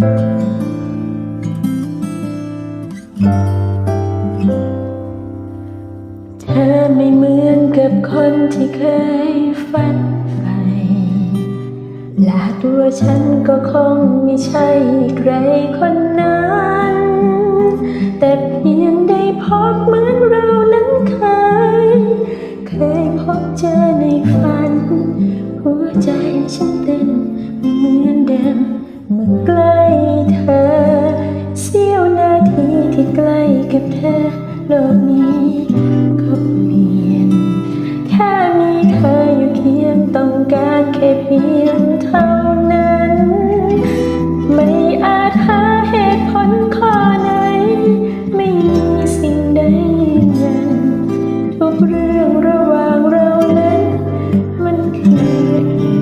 เธอไม่เหมือนกับคนที่เคยฝันใฝ่และตัวฉันก็คงไม่ใช่ใครคนนั้น แต่เพียงได้พบเหมือนเรานั้นเคย เคยพบเจอ เรื่องระหว่างเรานั้นมันคือ